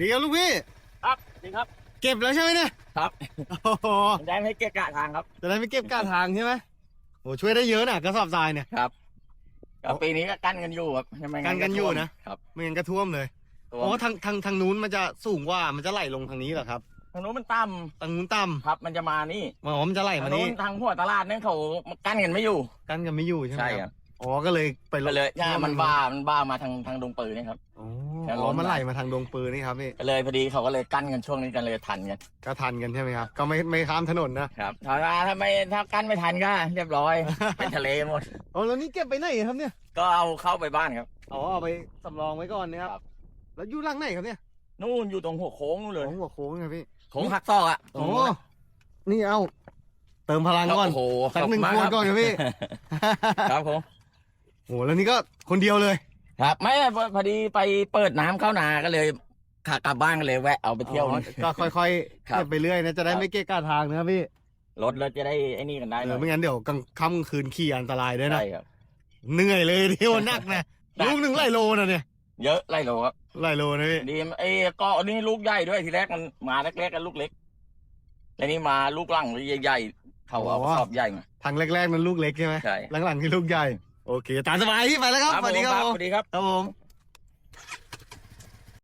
ดีครับลูกพี่ ครับจริงครับ เก็บแล้วใช่ไหมเนี่ยครับโอ้โหได้ให้เกะกะทางครับ จะได้ไม่เก็บกล้าทางใช่ไหมโอ้ช่วยได้เยอะน่ะกระสอบทรายเนี่ย ครับก็ปีนี้ก็กั้นกันอยู่ครับใช่ไหมกั้นกันอยู่นะ ครับไม่งั้นก็ท่วมเลยตัวอ๋อทางทางทางนู้นมันจะสูงกว่ามันจะไหลลงทางนี้เหรอครับทางโน้นมันต่ทางนู้นต่ำครับ มันจะมานี่ำอ๋อมันจะไหลทางมาโน้นี่นทางหัวตลาดนั่นเขากั้นกันไม่อยู่กันกันไม่อยู่ใช่ไหมใช่คครัรับบอ๋อก็เลยไปก็เลยใช่ท่วมันบ้ามันบ้ามาทางทางดงปืนนี่ครับอ๋อ แค่ล้อ๋อมมันไหลมาทางดงปืนนี่ครับนี่ก็เลยพอดีเขาก็เลยกั้นกันช่วงนี้กันเลยทันกันก็ทันกันใช่ไหมครับ ก็ไม่ไม่ข้ามถนนนะครับถ้าถ้าไม่ถ้ากั้นไม่ทันก็เรียบร้อย เป็นทะเลหมด อ๋อแล้วนี่เก็บไปไหนครับเนี่ยก็เอาเข้าไปบ้านครับ อ๋อเอาไปสำรองไว้ก่อนนะคครัรับ บ แล้วอยู่หลังไหนครับเนี่ยนู่นอยู่ตรงหัวโค้งนู่นเลยของหัวโค้งครับพี่โค้งหักซอกอะโอ้นี่เอา เติมพลังก่อน โอ้โหสักหนึ่งขอบขวดมากก่อนครับพี่ ครับผมโอ้แล้วนี่ก็คนเดียวเลย ครับ ไม่พอพอดีไปเปิดน้ำเข้านาก็เลยขากลับบ้านก็เลยแวะเอาไปเที่ยวอ๋อก็ค่อยๆครับ เก็บไปเรื่อยนะจะได้ครับไม่เกะกะทางนะครับพี่รถแล้วจะได้ไอ้นี่กันได้เอหน่ออยไม่งั้นเดี๋ยวกลางค่ำกลางคืนขี่อันตรายด้วยนะ ใช่ครับ เหนื่อยเลยเที่ยวหนักนะหนักลูกหนึ่งไล่โลนะเนี่ยเยอะไล่โลครับไล่โลนะพี่ดีไอ้เกาะนี่ลูกใหญ่ด้วยทีแรกมันมาแรกๆกันลูกเล็กแล้วนี่มาลูกหลังใหญ่ๆเขาเอากระสอบใหญ่มาทางแรกๆนั้นลูกเล็กใช่ไหมใช่หลังๆที่ลูกใหญ่ โอเค ตามสบายพี่ไปแล้วครับสวัสดีครับผมผมสวัสดีครับครับผม